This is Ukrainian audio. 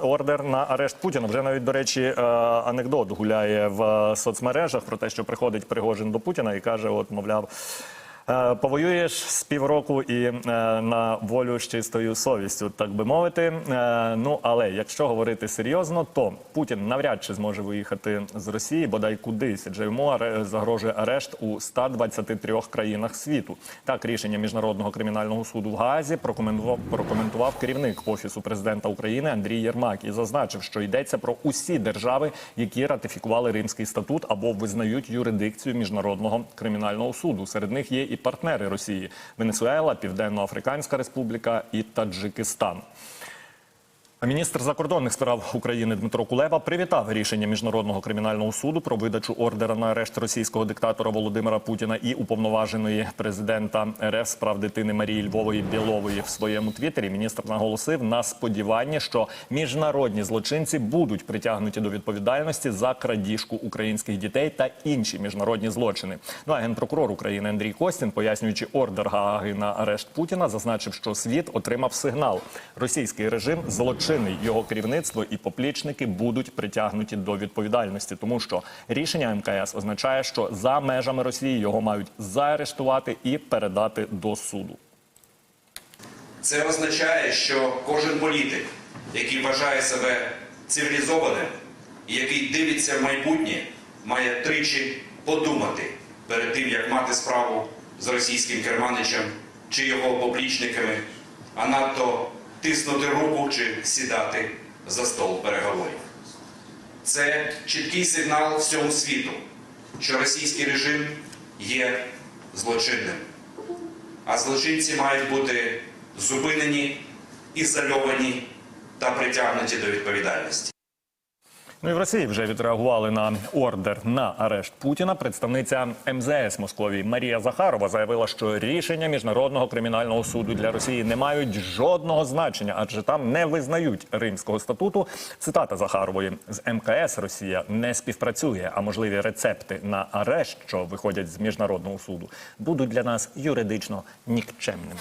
ордер на арешт Путіна. Вже навіть, до речі, е, анекдот гуляє в е, соцмережах про те, що приходить Пригожин до Путіна і каже: от, мовляв. Е, Повоюєш з півроку і е, на волю з чистою совістю, так би мовити. Е, ну але якщо говорити серйозно, то Путін навряд чи зможе виїхати з Росії, бодай кудись, адже йому загрожує арешт у 123 країнах світу. Так рішення міжнародного кримінального суду в Гаазі прокоментував, прокоментував керівник офісу президента України Андрій Єрмак і зазначив, що йдеться про усі держави, які ратифікували Римський статут або визнають юрисдикцію міжнародного кримінального суду. Серед них є і партнери Росії: Венесуела, Південно-Африканська Республіка і Таджикистан. Міністр закордонних справ України Дмитро Кулеба привітав рішення міжнародного кримінального суду про видачу ордера на арешт російського диктатора Володимира Путіна і уповноваженої президента РФ з прав дитини Марії Львової Білової в своєму твіттері. Міністр наголосив на сподіванні, що міжнародні злочинці будуть притягнуті до відповідальності за крадіжку українських дітей та інші міжнародні злочини. Ну а генпрокурор України Андрій Костін, пояснюючи ордер Гааги на арешт Путіна, зазначив, що світ отримав сигнал. Російський режим злочинний. Його керівництво і поплічники будуть притягнуті до відповідальності, тому що рішення МКС означає, що за межами Росії його мають заарештувати і передати до суду. Це означає, що кожен політик, який вважає себе цивілізованим і який дивиться в майбутнє, має тричі подумати перед тим, як мати справу з російським керманичем чи його поплічниками, а надто тиснути руку чи сідати за стол переговорів. Це чіткий сигнал всьому світу, що російський режим є злочинним а злочинці мають бути зупинені, ізольовані та притягнуті до відповідальності. Ну і в Росії вже відреагували на ордер на арешт Путіна. Представниця МЗС Московії Марія Захарова заявила, що рішення міжнародного кримінального суду для Росії не мають жодного значення, адже там не визнають Римського статуту. Цитата Захарової з МКС Росія не співпрацює, а можливі рецепти на арешт, що виходять з міжнародного суду, будуть для нас юридично нікчемними.